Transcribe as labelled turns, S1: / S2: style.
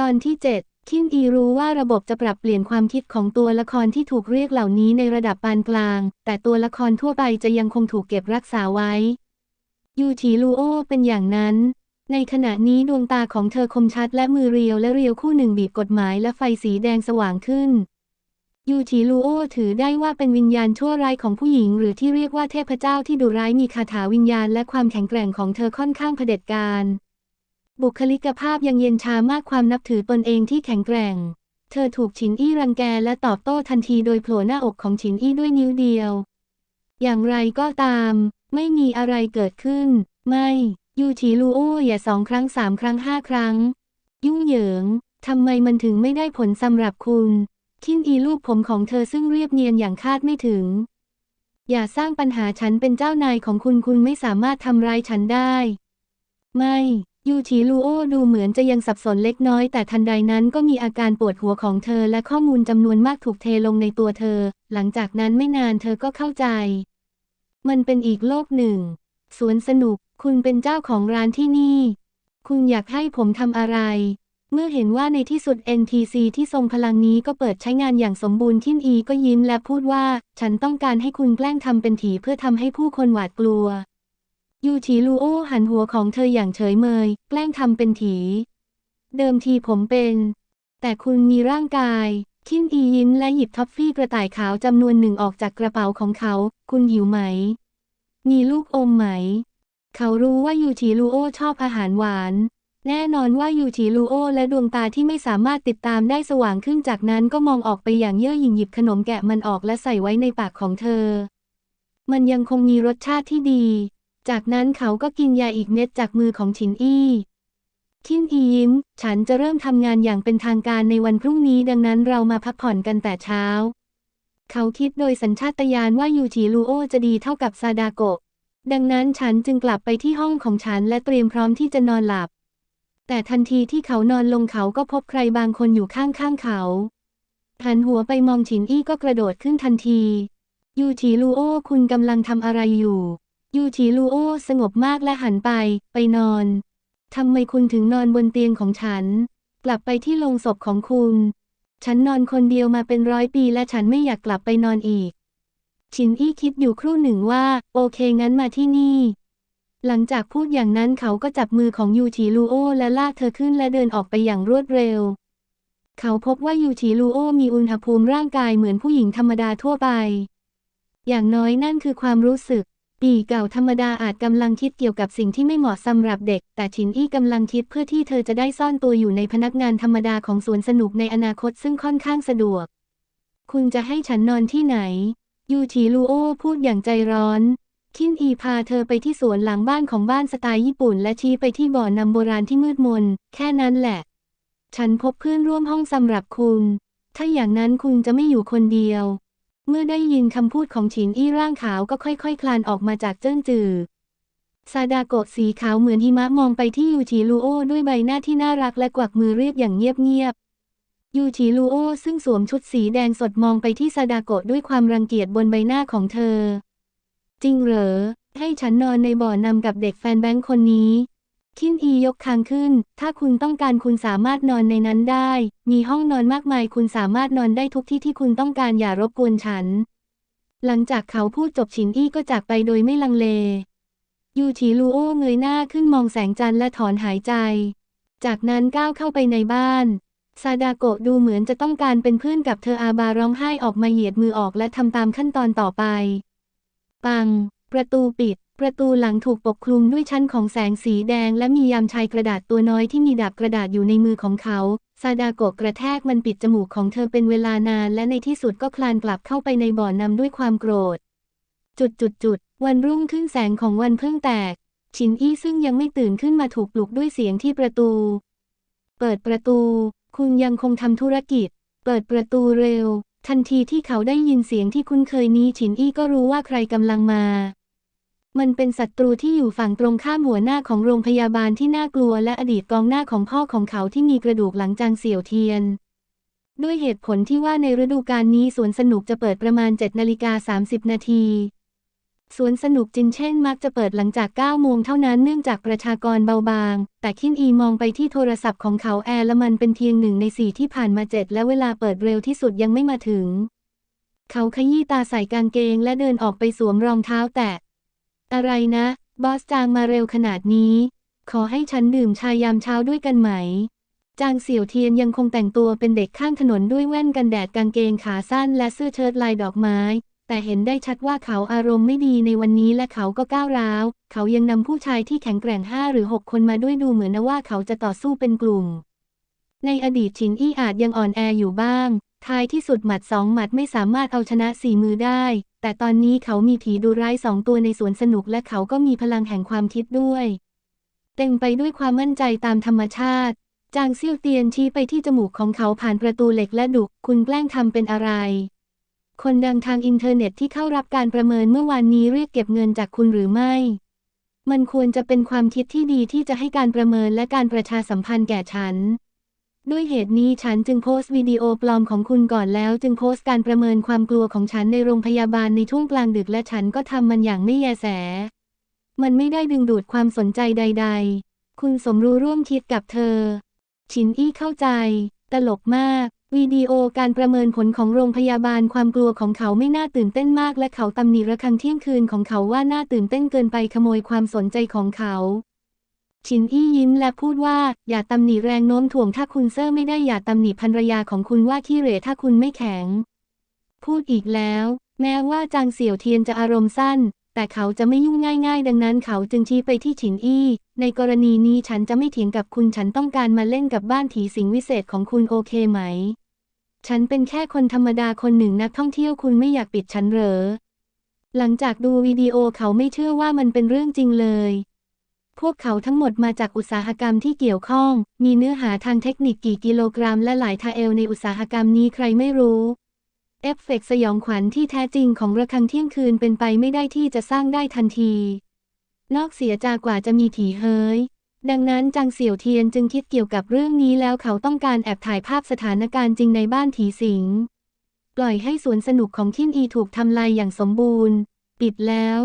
S1: ตอนที่ 7 คินอีรู้ว่าระบบจะปรับเปลี่ยนความคิดของตัวละครที่ถูกเรียกเหล่านี้ในระดับปานกลาง แต่ตัวละครทั่วไปจะยังคงถูกเก็บรักษาไว้ ยูฉีลูโอเป็นอย่างนั้นในขณะนี้ดวงตาของเธอคมชัดและมือเรียวและเรียวคู่หนึ่งบีบกฎหมายและไฟสีแดงสว่างขึ้น ยูฉีลูโอถือได้ว่าเป็นวิญญาณชั่วร้ายของผู้หญิง หรือที่เรียกว่าเทพเจ้าที่ดุร้ายมีคาถาวิญญาณและความแข็งแกร่งของเธอค่อนข้างเผด็จการ บุคลิกภาพยังเย็นชามากความนับถือตนเองที่แข็งแกร่ง เธอถูกฉินอี้รังแกและตอบโต้ทันทีโดยโผล่หน้าอกของฉินอี้ด้วยนิ้วเดียว อย่างไรก็ตาม ไม่มีอะไรเกิดขึ้น ไม่ยูฉีลูโออย่าสองครั้งสามครั้งห้าครั้ง ยุ่งเหยิงทำไมมันถึงไม่ได้ผลสำหรับคุณคินอีลูกผมของเธอซึ่งเรียบเนียนอย่างคาดไม่ถึง อย่าสร้างปัญหาฉันเป็นเจ้านายของคุณคุณไม่สามารถทำร้ายฉันได้ ไม่ ยูฉีลูโอดูเหมือนจะยังสับสนเล็กน้อยแต่ทันใดนั้นก็มีอาการปวดหัวของเธอและข้อมูลจำนวนมากถูกเทลงในตัวเธอ หลังจากนั้นไม่นานเธอก็เข้าใจ มันเป็นอีกโลกหนึ่ง สวนสนุก คุณเป็นเจ้าของร้านที่นี่ คุณอยากให้ผมทำอะไร เมื่อเห็นว่าในที่สุด NPC ที่ทรงพลังนี้ก็เปิดใช้งานอย่างสมบูรณ์ทินอีก็ยิ้มและพูดว่า ฉันต้องการให้คุณแกล้งทำเป็นผีเพื่อทำให้ผู้คนหวาดกลัว ยูชิลูโอหันหัวของเธออย่างเฉยเมย แกล้งทำเป็นผีเดิมทีผมเป็น แต่คุณมีร่างกายทินอียิ้มและหยิบท็อฟฟี่กระต่ายขาวจำนวนหนึ่งออกจากกระเป๋าของเขา คุณหิวไหม มีลูกอมไหม เขารู้ว่ายูชิลูโอชอบอาหารหวาน แน่นอนว่ายูชิลูโอและดวงตาที่ไม่สามารถติดตามได้สว่างขึ้นจากนั้นก็มองออกไปอย่างเย่อหยิ่งหยิบขนมแกะมันออกและใส่ไว้ในปากของเธอ มันยังคงมีรสชาติที่ดี จากนั้นเขาก็กินยาอีกเม็ดจากมือของฉินอี้ทินอียิ้ม ฉันจะเริ่มทำงานอย่างเป็นทางการในวันพรุ่งนี้ดังนั้นเรามาพักผ่อนกันแต่เช้า เขาคิดโดยสัญชาตญาณว่ายูชิลูโอจะดีเท่ากับซาดาโกะ ดังนั้นฉันจึงกลับไปที่ห้องของฉันและเตรียมพร้อมที่จะนอนหลับ แต่ทันทีที่เขานอนลงเขาก็พบใครบางคนอยู่ข้างๆเขา หันหัวไปมองฉินอี้ก็กระโดดขึ้นทันที ยูชิลูโอคุณกำลังทำอะไรอยู่ ยูชิลูโอสงบมากและหันไป ไปนอน ทำไมคุณถึงนอนบนเตียงของฉัน กลับไปที่โลงศพของคุณ ฉันนอนคนเดียวมาเป็นร้อยปีและฉันไม่อยากกลับไปนอนอีก ชินอี้คิดอยู่ครู่หนึ่งว่า โอเคงั้นมาที่นี่ หลังจากพูดอย่างนั้นเขาก็จับมือของยูชิลูโอและลากเธอขึ้นและเดินออกไปอย่างรวดเร็ว เขาพบว่ายูชิลูโอมีอุณหภูมิร่างกายเหมือนผู้หญิงธรรมดาทั่วไป อย่างน้อยนั่นคือความรู้สึก ปีเก่าธรรมดาอาจกำลังคิดเกี่ยวกับสิ่งที่ไม่เหมาะสำหรับเด็ก แต่ชินอี้กำลังคิดเพื่อที่เธอจะได้ซ่อนตัวอยู่ในพนักงานธรรมดาของสวนสนุกในอนาคตซึ่งค่อนข้างสะดวก คุณจะให้ฉันนอนที่ไหน ยูชิลูโอพูดอย่างใจร้อน คินอีพาเธอไปที่สวนหลังบ้านของบ้านสไตล์ญี่ปุ่น และชี้ไปที่บ่อนำโบราณที่มืดมน แค่นั้นแหละ ฉันพบเพื่อนร่วมห้องสำหรับคุณ ถ้าอย่างนั้นคุณจะไม่อยู่คนเดียว เมื่อได้ยินคำพูดของฉินอี้ร่างขาวก็ค่อยๆคคลานออกมาจากเจิ้งจือ ซาดาโกะสีขาวเหมือนหิมะมองไปที่ยูชิลูโอด้วยใบหน้าที่น่ารักและกวักมือเรียกอย่างเงียบๆ ยูชิลูโอซึ่งสวมชุดสีแดงสดมองไปที่ซาดาโกะด้วยความรังเกียจบนใบหน้าของเธอ จริงเหรอ ให้ฉันนอนในบ่อนำกับเด็กแฟนแบงค์คนนี้ คินอียกคางขึ้น ถ้าคุณต้องการคุณสามารถนอนในนั้นได้ มีห้องนอนมากมายคุณสามารถนอนได้ทุกที่ที่คุณต้องการอย่ารบกวนฉัน หลังจากเขาพูดจบฉินอี้ก็จากไปโดยไม่ลังเล ยูชิลูโอเงยหน้าขึ้นมองแสงจันทร์และถอนหายใจ จากนั้นก้าวเข้าไปในบ้าน ซาดาโกะดูเหมือนจะต้องการเป็นเพื่อนกับเธออาบาร้องไห้ออกมาเหยียดมือออกและทำตามขั้นตอนต่อไป ปัง ประตูปิด ประตูหลังถูกปกคลุมด้วยชั้นของแสงสีแดง และมียามชายกระดาษตัวน้อยที่มีดาบกระดาษอยู่ในมือของเขา ซาดาโกะกระแทกมันปิดจมูกของเธอเป็นเวลานาน และในที่สุดก็คลานกลับเข้าไปในบ่อนำด้วยความโกรธ จุดจุดจุดวันรุ่งขึ้นแสงของวันเพิ่งแตก ชินอี้ซึ่งยังไม่ตื่นขึ้นมาถูกปลุกด้วยเสียงที่ประตู เปิดประตู คุณยังคงทำธุรกิจ เปิดประตูเร็ว ทันทีที่เขาได้ยินเสียงที่คุ้นเคยนี้ฉินอี้ก็รู้ว่าใครกำลังมา มันเป็นศัตรูที่อยู่ฝั่งตรงข้ามหัวหน้าของโรงพยาบาลที่น่ากลัวและอดีตกองหน้าของพ่อของเขาที่มีกระดูกหลังจางเสี่ยวเทียน ด้วยเหตุผลที่ว่าในฤดูกาลนี้สวนสนุกจะเปิดประมาณ7นาฬิกา30 นาทีสวนสนุกจินเช่นมักจะเปิดหลังจาก 9 โมงเท่านั้นเนื่องจากประชากรเบาบาง แต่คินอีมองไปที่โทรศัพท์ของเขาแอร์ละมันเป็นเพียงหนึ่งในสี่ที่ผ่านมาเจ็ดและเวลาเปิดเร็วที่สุดยังไม่มาถึง เขาขยี้ตาใส่กางเกงและเดินออกไปสวมรองเท้าแตะ อะไรนะ บอสจางมาเร็วขนาดนี้ ขอให้ฉันดื่มชายามเช้าด้วยกันไหม จางเสี่ยวเทียนยังคงแต่งตัวเป็นเด็กข้างถนนด้วยแว่นกันแดดกางเกงขาสั้นและเสื้อเชิ้ตลายดอกไม้ แต่เห็นได้ชัดว่าเขาอารมณ์ไม่ดีในวันนี้และเขาก็ก้าวร้าว เขายังนำผู้ชายที่แข็งแกร่งห้าหรือหกคนมาด้วยดูเหมือนนะว่าเขาจะต่อสู้เป็นกลุ่ม ในอดีตชินอี้อาจยังอ่อนแออยู่บ้าง ท้ายที่สุดหมัดสองหมัดไม่สามารถเอาชนะสี่มือได้ แต่ตอนนี้เขามีผีดูร้ายสองตัวในสวนสนุกและเขาก็มีพลังแห่งความคิดด้วย เต็มไปด้วยความมั่นใจตามธรรมชาติ จางเซี่ยวเตียนชี้ไปที่จมูกของเขาผ่านประตูเหล็กและดุคุณแกล้งทำเป็นอะไร คนดังทางอินเทอร์เน็ตที่เข้ารับการประเมินเมื่อวานนี้เรียกเก็บเงินจากคุณหรือไม่ มันควรจะเป็นความคิดที่ดีที่จะให้การประเมินและการประชาสัมพันธ์แก่ฉัน ด้วยเหตุนี้ฉันจึงโพสต์วิดีโอปลอมของคุณก่อนแล้ว จึงโพสต์การประเมินความกลัวของฉันในโรงพยาบาลในช่วงกลางดึกและฉันก็ทำมันอย่างไม่แยแส มันไม่ได้ดึงดูดความสนใจใด ๆ คุณสมรู้ร่วมคิดกับเธอฉินอี้เข้าใจ ตลกมาก วิดีโอการประเมินผลของโรงพยาบาลความกลัวของเขาไม่น่าตื่นเต้นมากและเขาตำหนิระฆังเที่ยงคืนของเขาว่าน่าตื่นเต้นเกินไปขโมยความสนใจของเขา ชินอี้ยิ้มและพูดว่า อย่าตำหนิแรงโน้มถ่วงถ้าคุณเซอร์ไม่ได้อย่าตำหนิภรรยาของคุณว่าขี้เหร่ถ้าคุณไม่แข็ง พูดอีกแล้ว แม้ว่าจางเสี่ยวเทียนจะอารมณ์สั้น แต่เขาจะไม่ยุ่งง่าย ๆ ดังนั้นเขาจึงชี้ไปที่ฉินอี้ ในกรณีนี้ฉันจะไม่เถียงกับคุณฉันต้องการมาเล่นกับบ้านผีสิงวิเศษของคุณโอเคไหม ฉันเป็นแค่คนธรรมดาคนหนึ่งนักท่องเที่ยวคุณไม่อยากปิดฉันเหรอหลังจากดูวิดีโอเขาไม่เชื่อว่ามันเป็นเรื่องจริงเลย พวกเขาทั้งหมดมาจากอุตสาหกรรมที่เกี่ยวข้อง มีเนื้อหาทางเทคนิคกี่กิโลกรัมและหลายทาเอลในอุตสาหกรรมนี้ใครไม่รู้ เอฟเฟกต์สยองขวัญที่แท้จริงของระฆังเที่ยงคืนเป็นไปไม่ได้ที่จะสร้างได้ทันที นอกเสียจากกว่าจะมีผีเฮยดังนั้นจางเสี่ยวเทียนจึงคิดเกี่ยวกับเรื่องนี้แล้วเขาต้องการแอบถ่ายภาพสถานการณ์จริงในบ้านผีสิง ปล่อยให้สวนสนุกของทินอีถูกทำลายอย่างสมบูรณ์ ปิดแล้ว